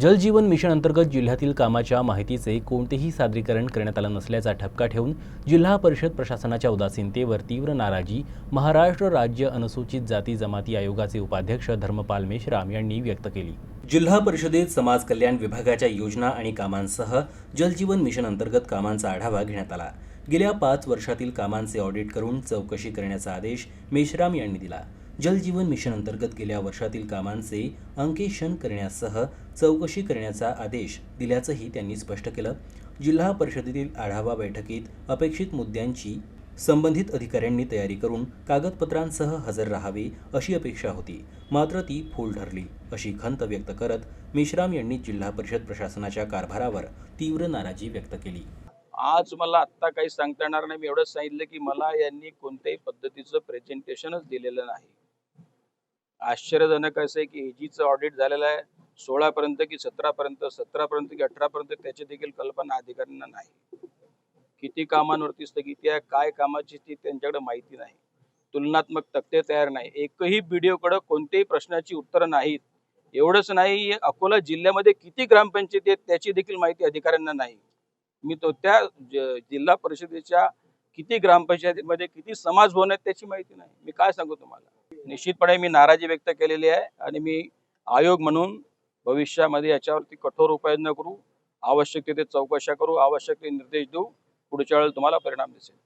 जलजीवन mission अंतर्गत जिल्ह्यातील कामाच्या माहितीचे कोणतेही सादरीकरण करण्यात आलं नसल्याचा ठपका ठेवून जिल्हा परिषद प्रशासनाच्या उदासीनतेवर तीव्र नाराजी महाराष्ट्र राज्य अनुसूचित जाती जमाती आयोगाचे उपाध्यक्ष धर्मपाल मेश्राम यांनी व्यक्त केली. जिल्हा परिषदेत समाज कल्याण विभागाच्या योजना आणि कामांसह जलजीवन मिशन अंतर्गत कामांचा आढावा घेण्यात आला. गेल्या पाच वर्षातील कामांचे ऑडिट करून चौकशी करण्याचा आदेश मेश्राम यांनी दिला. जलजीवन मिशन अंतर्गत गेल्या वर्षातील कामांचे अंकेक्षण करण्यासह चौकशी करण्याचा आदेश दिल्याचंही त्यांनी स्पष्ट केलं. जिल्हा परिषदेतील आढावा बैठकीत अपेक्षित मुद्द्यांची संबंधित अधिकाऱ्यांनी तयारी करून कागदपत्रांसह हजर राहावे अशी अपेक्षा होती. मात्र ती फूल ठरली. अशी खंत व्यक्त करत मेश्राम यांनी जिल्हा परिषद प्रशासनाच्या कारभारावर तीव्र नाराजी व्यक्त केली. आज मला आत्ता काही सांगता येणार नाही. मी एवढंच सांगितलं की मला यांनी कोणत्याही पद्धतीचं प्रेझेंटेशनच दिलेलं नाही. आश्चर्यजनक असं आहे की एजीचं ऑडिट झालेलं आहे. सोळा पर्यंत की सतरा पर्यंत सतरा पर्यंत की अठरा पर्यंत त्याची देखील कल्पना अधिकाऱ्यांना नाही. किती कामांवरती स्थगिती आहे काय कामाची ती त्यांच्याकडे माहिती नाही. तुलनात्मक तक्ते तयार नाही. एकही बीडीओकडे कोणत्याही प्रश्नाची उत्तरं नाहीत. एवढंच नाही अकोला जिल्ह्यामध्ये किती ग्रामपंचायती आहेत त्याची देखील माहिती अधिकाऱ्यांना नाही. मी तो त्या जिल्हा परिषदेच्या किती ग्रामपंचायतीमध्ये किती समाज भवन आहेत त्याची माहिती नाही. मी काय सांगू तुम्हाला? निश्चितपणे मी नाराजी व्यक्त केलेली आहे आणि मी आयोग म्हणून भविष्यामध्ये याच्यावरती कठोर उपाययोजना करू आवश्यक तिथे चौकशा करू आवश्यक ते निर्देश देऊ पुढच्या वेळेला तुम्हाला परिणाम दिसेल.